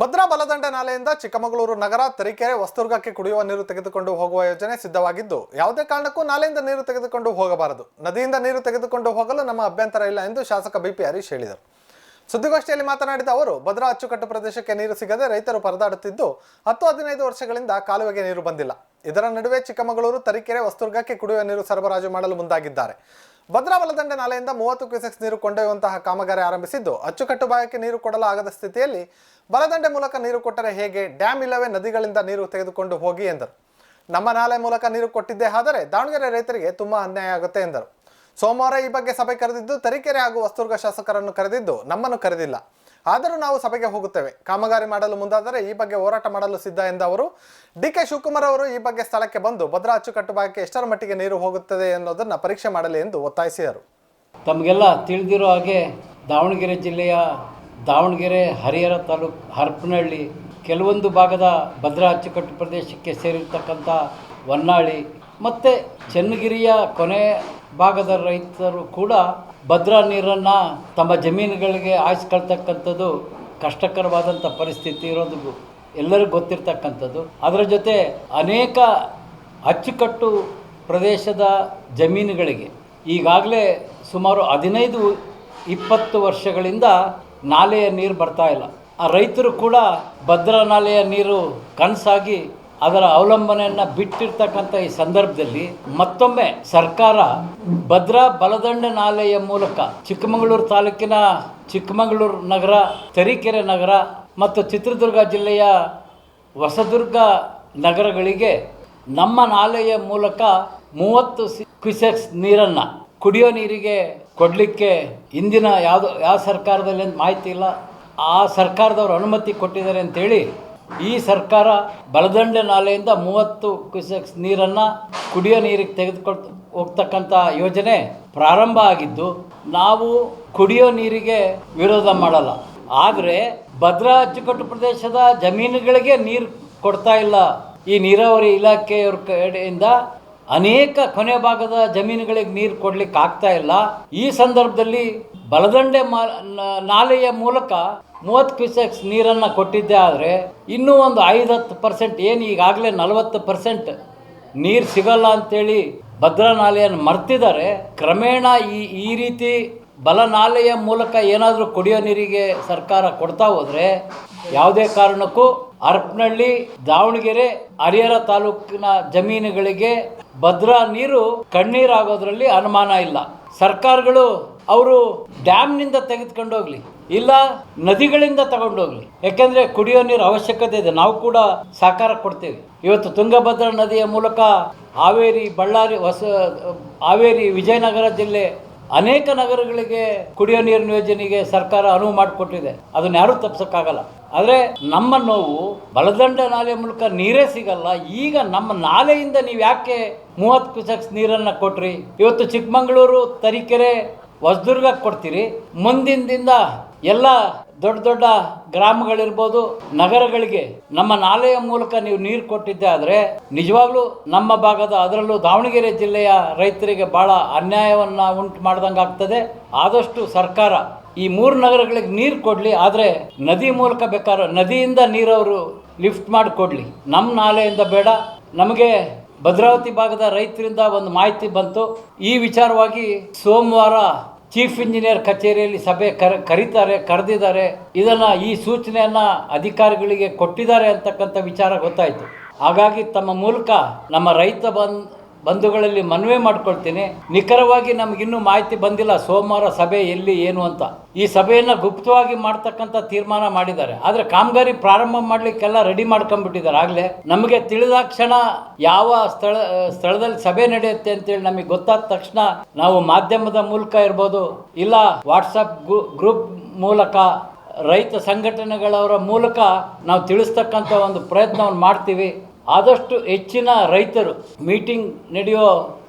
ಭದ್ರಾ ಬಲದಂಡೆ ನಾಲೆಯಿಂದ ಚಿಕ್ಕಮಗಳೂರು ನಗರ ತರೀಕೆರೆ ವಸ್ತುರ್ಗಕ್ಕೆ ಕುಡಿಯುವ ನೀರು ತೆಗೆದುಕೊಂಡು ಹೋಗುವ ಯೋಜನೆ ಸಿದ್ಧವಾಗಿದ್ದು, ಯಾವುದೇ ಕಾರಣಕ್ಕೂ ನಾಲೆಯಿಂದ ನೀರು ತೆಗೆದುಕೊಂಡು ಹೋಗಬಾರದು. ನದಿಯಿಂದ ನೀರು ತೆಗೆದುಕೊಂಡು ಹೋಗಲು ನಮ್ಮ ಅಭ್ಯಂತರ ಇಲ್ಲ ಎಂದು ಶಾಸಕ ಬಿಪಿ ಹರೀಶ್ ಹೇಳಿದರು. ಸುದ್ದಿಗೋಷ್ಠಿಯಲ್ಲಿ ಮಾತನಾಡಿದ ಅವರು, ಭದ್ರಾ ಅಚ್ಚುಕಟ್ಟು ಪ್ರದೇಶಕ್ಕೆ ನೀರು ಸಿಗದೆ ರೈತರು ಪರದಾಡುತ್ತಿದ್ದು ಹತ್ತು ಹದಿನೈದು ವರ್ಷಗಳಿಂದ ಕಾಲುವೆಗೆ ನೀರು ಬಂದಿಲ್ಲ. ಇದರ ನಡುವೆ ಚಿಕ್ಕಮಗಳೂರು, ತರೀಕೆರೆ ವಸ್ತುರ್ಗಕ್ಕೆ ಕುಡಿಯುವ ನೀರು ಸರಬರಾಜು ಮಾಡಲು ಮುಂದಾಗಿದ್ದಾರೆ. ಭದ್ರಾ ಬಲದಂಡೆ ನಾಲೆಯಿಂದ ಮೂವತ್ತು ಕ್ಯೂಸೆಕ್ಸ್ ನೀರು ಕೊಂಡೊಯ್ಯುವಂತಹ ಕಾಮಗಾರಿ ಆರಂಭಿಸಿದ್ದು, ಅಚ್ಚುಕಟ್ಟು ಭಾಗಕ್ಕೆ ನೀರು ಕೊಡಲು ಆಗದ ಸ್ಥಿತಿಯಲ್ಲಿ ಬಲದಂಡೆ ಮೂಲಕ ನೀರು ಕೊಟ್ಟರೆ ಹೇಗೆ ಡ್ಯಾಮ್ ಇಲ್ಲವೇ ನದಿಗಳಿಂದ ನೀರು ತೆಗೆದುಕೊಂಡು ಹೋಗಿ ಎಂದರು. ನಮ್ಮ ನಾಲೆ ಮೂಲಕ ನೀರು ಕೊಟ್ಟಿದ್ದೇ ಆದರೆ ದಾವಣಗೆರೆ ರೈತರಿಗೆ ತುಂಬಾ ಅನ್ಯಾಯ ಆಗುತ್ತೆ ಎಂದರು. ಸೋಮವಾರ ಈ ಬಗ್ಗೆ ಸಭೆ ಕರೆದಿದ್ದು, ತರೀಕೆರೆ ಹಾಗೂ ವಸ್ತುರ್ಗ ಶಾಸಕರನ್ನು ಕರೆದಿದ್ದು ನಮ್ಮನ್ನು ಕರೆದಿಲ್ಲ. ಆದರೂ ನಾವು ಸಭೆಗೆ ಹೋಗುತ್ತೇವೆ. ಕಾಮಗಾರಿ ಮಾಡಲು ಮುಂದಾದರೆ ಈ ಬಗ್ಗೆ ಹೋರಾಟ ಮಾಡಲು ಸಿದ್ಧ ಎಂದ ಅವರು, ಡಿ ಕೆ ಶಿವಕುಮಾರ್ ಅವರು ಈ ಬಗ್ಗೆ ಸ್ಥಳಕ್ಕೆ ಬಂದು ಭದ್ರಾ ಅಚ್ಚುಕಟ್ಟು ಭಾಗಕ್ಕೆ ಎಷ್ಟರ ಮಟ್ಟಿಗೆ ನೀರು ಹೋಗುತ್ತದೆ ಎನ್ನುವುದನ್ನು ಪರೀಕ್ಷೆ ಮಾಡಲಿ ಎಂದು ಒತ್ತಾಯಿಸಿದರು. ತಮಗೆಲ್ಲ ತಿಳಿದಿರೋ ಹಾಗೆ ದಾವಣಗೆರೆ ಜಿಲ್ಲೆಯ ದಾವಣಗೆರೆ, ಹರಿಹರ ತಾಲೂಕು, ಹರಪನಹಳ್ಳಿ, ಕೆಲವೊಂದು ಭಾಗದ ಭದ್ರಾ ಅಚ್ಚುಕಟ್ಟು ಪ್ರದೇಶಕ್ಕೆ ಸೇರಿರ್ತಕ್ಕಂಥ ಹೊನ್ನಾಳಿ ಮತ್ತು ಚನ್ನಗಿರಿಯ ಕೊನೆ ಭಾಗದ ರೈತರು ಕೂಡ ಭದ್ರಾ ನೀರನ್ನು ತಮ್ಮ ಜಮೀನುಗಳಿಗೆ ಹಾಯಿಸ್ಕೊಳ್ತಕ್ಕಂಥದ್ದು ಕಷ್ಟಕರವಾದಂಥ ಪರಿಸ್ಥಿತಿ ಇರೋದು ಎಲ್ಲರಿಗೂ ಗೊತ್ತಿರ್ತಕ್ಕಂಥದ್ದು. ಅದರ ಜೊತೆ ಅನೇಕ ಅಚ್ಚುಕಟ್ಟು ಪ್ರದೇಶದ ಜಮೀನುಗಳಿಗೆ ಈಗಾಗಲೇ ಸುಮಾರು ಹದಿನೈದು, ಇಪ್ಪತ್ತು ವರ್ಷಗಳಿಂದ ನಾಲೆಯ ನೀರು ಬರ್ತಾ ಇಲ್ಲ. ಆ ರೈತರು ಕೂಡ ಭದ್ರಾ ನಾಲೆಯ ನೀರು ಕನಸಾಗಿ ಅದರ ಅವಲಂಬನೆಯನ್ನು ಬಿಟ್ಟಿರ್ತಕ್ಕಂಥ ಈ ಸಂದರ್ಭದಲ್ಲಿ ಮತ್ತೊಮ್ಮೆ ಸರ್ಕಾರ ಭದ್ರಾ ಬಲದಂಡ ನಾಲೆಯ ಮೂಲಕ ಚಿಕ್ಕಮಗಳೂರು ತಾಲೂಕಿನ ಚಿಕ್ಕಮಗಳೂರು ನಗರ, ತರೀಕೆರೆ ನಗರ ಮತ್ತು ಚಿತ್ರದುರ್ಗ ಜಿಲ್ಲೆಯ ಹೊಸದುರ್ಗ ನಗರಗಳಿಗೆ ನಮ್ಮ ನಾಲೆಯ ಮೂಲಕ ಮೂವತ್ತು ಕ್ವಿಸೆಕ್ಸ್ ನೀರನ್ನು ಕುಡಿಯೋ ನೀರಿಗೆ ಕೊಡಲಿಕ್ಕೆ ಇಂದಿನ ಯಾವುದು ಯಾವ ಸರ್ಕಾರದಲ್ಲಿ ಮಾಹಿತಿ ಇಲ್ಲ. ಆ ಸರ್ಕಾರದವರು ಅನುಮತಿ ಕೊಟ್ಟಿದ್ದಾರೆ ಅಂತೇಳಿ ಈ ಸರ್ಕಾರ ಬಲದಂಡೆ ನಾಲೆಯಿಂದ ಮೂವತ್ತು ಕ್ಯೂಸೆಕ್ಸ್ ನೀರನ್ನು ಕುಡಿಯೋ ನೀರಿಗೆ ತೆಗೆದುಕೊಳ್ ಹೋಗ್ತಕ್ಕಂಥ ಯೋಜನೆ ಪ್ರಾರಂಭ ಆಗಿದ್ದು, ನಾವು ಕುಡಿಯೋ ನೀರಿಗೆ ವಿರೋಧ ಮಾಡಲ್ಲ. ಆದರೆ ಭದ್ರಾ ಅಚ್ಚುಕಟ್ಟು ಪ್ರದೇಶದ ಜಮೀನುಗಳಿಗೆ ನೀರು ಕೊಡ್ತಾ ಇಲ್ಲ. ಈ ನೀರಾವರಿ ಇಲಾಖೆಯವ್ರ ಕಡೆಯಿಂದ ಅನೇಕ ಕೊನೆ ಭಾಗದ ಜಮೀನುಗಳಿಗೆ ನೀರು ಕೊಡ್ಲಿಕ್ಕೆ ಆಗ್ತಾ ಇಲ್ಲ. ಈ ಸಂದರ್ಭದಲ್ಲಿ ಬಲದಂಡೆ ನಾಲೆಯ ಮೂಲಕ ಮೂವತ್ತು ಕ್ಯೂಸೆಕ್ಸ್ ನೀರನ್ನು ಕೊಟ್ಟಿದ್ದೆ ಆದರೆ ಇನ್ನೂ ಒಂದು ಐದು ಹತ್ತು ಪರ್ಸೆಂಟ್ ಏನು ಈಗಾಗಲೇ ನಲವತ್ತು ಪರ್ಸೆಂಟ್ ನೀರು ಸಿಗಲ್ಲ ಅಂತೇಳಿ ಭದ್ರಾ ನಾಲೆಯನ್ನು ಮರ್ತಿದ್ದಾರೆ. ಕ್ರಮೇಣ ಈ ಈ ರೀತಿ ಬಲನಾಲೆಯ ಮೂಲಕ ಏನಾದರೂ ಕುಡಿಯೋ ನೀರಿಗೆ ಸರ್ಕಾರ ಕೊಡ್ತಾ ಹೋದರೆ ಯಾವುದೇ ಕಾರಣಕ್ಕೂ ಹರಪನಹಳ್ಳಿ ದಾವಣಗೆರೆ, ಹರಿಹರ ತಾಲೂಕಿನ ಜಮೀನುಗಳಿಗೆ ಭದ್ರಾ ನೀರು ಕಣ್ಣೀರಾಗೋದ್ರಲ್ಲಿ ಅನುಮಾನ ಇಲ್ಲ. ಸರ್ಕಾರಗಳು ಅವರು ಡ್ಯಾಮ್ನಿಂದ ತೆಗೆದುಕೊಂಡು ಹೋಗ್ಲಿ, ಇಲ್ಲ ನದಿಗಳಿಂದ ತಗೊಂಡೋಗ್ಲಿ ಯಾಕೆಂದ್ರೆ ಕುಡಿಯೋ ನೀರು ಅವಶ್ಯಕತೆ ಇದೆ. ನಾವು ಕೂಡ ಸಹಕಾರ ಕೊಡ್ತೇವೆ. ಇವತ್ತು ತುಂಗಭದ್ರಾ ನದಿಯ ಮೂಲಕ ಹಾವೇರಿ, ಬಳ್ಳಾರಿ, ಹೊಸ, ಹಾವೇರಿ, ವಿಜಯನಗರ ಜಿಲ್ಲೆ ಅನೇಕ ನಗರಗಳಿಗೆ ಕುಡಿಯೋ ನೀರಿನ ಯೋಜನೆಗೆ ಸರ್ಕಾರ ಅನುವು ಮಾಡಿಕೊಟ್ಟಿದೆ. ಅದನ್ನ ಯಾರೂ ತಪ್ಪಿಸೋಕ್ಕಾಗಲ್ಲ ಆದರೆ ನಮ್ಮ ನೋವು ಬಲದಂಡ ನಾಲೆ ಮೂಲಕ ನೀರೇ ಸಿಗಲ್ಲ. ಈಗ ನಮ್ಮ ನಾಲೆಯಿಂದ ನೀವು ಯಾಕೆ ಮೂವತ್ತು ಕ್ಯೂಸೆಕ್ಸ್ ನೀರನ್ನು ಕೊಟ್ರಿ? ಇವತ್ತು ಚಿಕ್ಕಮಗಳೂರು, ತರೀಕೆರೆ ಹೊಸದುರ್ಗಕ್ಕೆ ಕೊಡ್ತೀರಿ. ಮುಂದಿನ ದಿಂದ ಎಲ್ಲ ದೊಡ್ಡ ದೊಡ್ಡ ಗ್ರಾಮಗಳಿರ್ಬೋದು, ನಗರಗಳಿಗೆ ನಮ್ಮ ನಾಲೆಯ ಮೂಲಕ ನೀವು ನೀರು ಕೊಟ್ಟಿದ್ದೆ ಆದರೆ, ನಿಜವಾಗ್ಲೂ ನಮ್ಮ ಭಾಗದ ಅದರಲ್ಲೂ ದಾವಣಗೆರೆ ಜಿಲ್ಲೆಯ ರೈತರಿಗೆ ಭಾಳ ಅನ್ಯಾಯವನ್ನು ಉಂಟು ಮಾಡ್ದಂಗೆ ಆಗ್ತದೆ. ಆದಷ್ಟು ಸರ್ಕಾರ ಈ ಮೂರು ನಗರಗಳಿಗೆ ನೀರು ಕೊಡಲಿ, ಆದರೆ ನದಿ ಮೂಲಕ ಬೇಕಾದ್ರೆ ನದಿಯಿಂದ ನೀರವರು ಲಿಫ್ಟ್ ಮಾಡಿ ಕೊಡಲಿ. ನಮ್ಮ ನಾಲೆಯಿಂದ ಬೇಡ. ನಮಗೆ ಭದ್ರಾವತಿ ಭಾಗದ ರೈತರಿಂದ ಒಂದು ಮಾಹಿತಿ ಬಂತು. ಈ ವಿಚಾರವಾಗಿ ಸೋಮವಾರ ಚೀಫ್ ಇಂಜಿನಿಯರ್ ಕಚೇರಿಯಲ್ಲಿ ಸಭೆ ಕರ, ಕರೀತಾರೆ, ಕರೆದಿದ್ದಾರೆ. ಇದನ್ನು ಈ ಸೂಚನೆಯನ್ನು ಅಧಿಕಾರಿಗಳಿಗೆ ಕೊಟ್ಟಿದ್ದಾರೆ ಅಂತಕ್ಕಂಥ ವಿಚಾರ ಗೊತ್ತಾಯಿತು. ಹಾಗಾಗಿ ತಮ್ಮ ಮೂಲಕ ನಮ್ಮ ರೈತ ಬಂದ್ ಬಂಧುಗಳಲ್ಲಿ ಮನವಿ ಮಾಡ್ಕೊಳ್ತೀನಿ. ನಿಖರವಾಗಿ ನಮಗಿನ್ನೂ ಮಾಹಿತಿ ಬಂದಿಲ್ಲ. ಸೋಮವಾರ ಸಭೆ ಎಲ್ಲಿ, ಏನು ಅಂತ. ಈ ಸಭೆಯನ್ನು ಗುಪ್ತವಾಗಿ ಮಾಡ್ತಕ್ಕಂಥ ತೀರ್ಮಾನ ಮಾಡಿದ್ದಾರೆ. ಆದರೆ ಕಾಮಗಾರಿ ಪ್ರಾರಂಭ ಮಾಡಲಿಕ್ಕೆಲ್ಲ ರೆಡಿ ಮಾಡ್ಕೊಂಡ್ಬಿಟ್ಟಿದ್ದಾರೆ. ಆಗಲೇ ನಮಗೆ ತಿಳಿದಾಕ್ಷಣ ಯಾವ ಸ್ಥಳ, ಸ್ಥಳದಲ್ಲಿ ಸಭೆ ನಡೆಯುತ್ತೆ ಅಂತೇಳಿ ನಮಗೆ ಗೊತ್ತಾದ ತಕ್ಷಣ ನಾವು ಮಾಧ್ಯಮದ ಮೂಲಕ ಇರ್ಬೋದು, ಇಲ್ಲ ವಾಟ್ಸಪ್ ಗ್ರೂಪ್ ಮೂಲಕ, ರೈತ ಸಂಘಟನೆಗಳವರ ಮೂಲಕ ನಾವು ತಿಳಿಸ್ತಕ್ಕಂಥ ಒಂದು ಪ್ರಯತ್ನವನ್ನು ಮಾಡ್ತೀವಿ. ಆದಷ್ಟು ಹೆಚ್ಚಿನ ರೈತರು ಮೀಟಿಂಗ್ ನಡೆಯೋ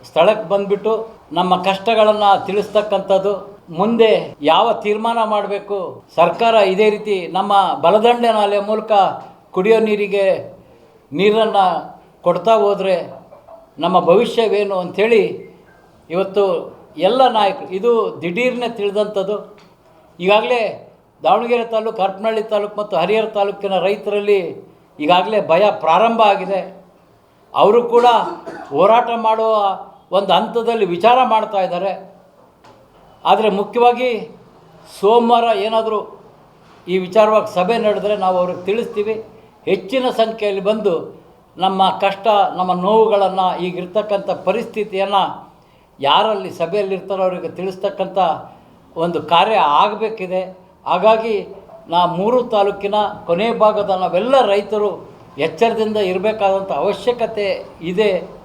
ಸ್ಥಳಕ್ಕೆ ಬಂದ್ಬಿಟ್ಟು ನಮ್ಮ ಕಷ್ಟಗಳನ್ನು ತಿಳಿಸ್ತಕ್ಕಂಥದ್ದು, ಮುಂದೆ ಯಾವ ತೀರ್ಮಾನ ಮಾಡಬೇಕು, ಸರ್ಕಾರ ಇದೇ ರೀತಿ ನಮ್ಮ ಬಲದಂಡೆ ನಾಲೆ ಮೂಲಕ ಕುಡಿಯೋ ನೀರಿಗೆ ನೀರನ್ನು ಕೊಡ್ತಾ ಹೋದರೆ ನಮ್ಮ ಭವಿಷ್ಯವೇನು ಅಂಥೇಳಿ ಇವತ್ತು ಎಲ್ಲ ನಾಯಕರು, ಇದು ದಿಢೀರ್ನೆ ತಿಳಿದಂಥದ್ದು. ಈಗಾಗಲೇ ದಾವಣಗೆರೆ ತಾಲೂಕು ಹರಪನಹಳ್ಳಿ ತಾಲೂಕು ಮತ್ತು ಹರಿಹರ ತಾಲೂಕಿನ ರೈತರಲ್ಲಿ ಈಗಾಗಲೇ ಭಯ ಪ್ರಾರಂಭ ಆಗಿದೆ. ಅವರು ಕೂಡ ಹೋರಾಟ ಮಾಡುವ ಒಂದು ಹಂತದಲ್ಲಿ ವಿಚಾರ ಮಾಡ್ತಾ ಇದ್ದಾರೆ. ಆದರೆ ಮುಖ್ಯವಾಗಿ ಸೋಮವಾರ ಏನಾದರೂ ಈ ವಿಚಾರವಾಗಿ ಸಭೆ ನಡೆದರೆ ನಾವು ಅವ್ರಿಗೆ ತಿಳಿಸ್ತೀವಿ. ಹೆಚ್ಚಿನ ಸಂಖ್ಯೆಯಲ್ಲಿ ಬಂದು ನಮ್ಮ ಕಷ್ಟ, ನಮ್ಮ ನೋವುಗಳನ್ನು ಈಗಿರ್ತಕ್ಕಂಥ ಪರಿಸ್ಥಿತಿಯನ್ನು ಯಾರಲ್ಲಿ ಸಭೆಯಲ್ಲಿರ್ತಾರೋ ಅವರಿಗೆ ತಿಳಿಸ್ತಕ್ಕಂಥ ಒಂದು ಕಾರ್ಯ ಆಗಬೇಕಿದೆ. ಹಾಗಾಗಿ ನಾ ಮೂರು ತಾಲೂಕಿನ ಕೊನೆ ಭಾಗದ ನಾವೆಲ್ಲ ರೈತರು ಎಚ್ಚರದಿಂದ ಇರಬೇಕಾದಂಥ ಅವಶ್ಯಕತೆ ಇದೆ.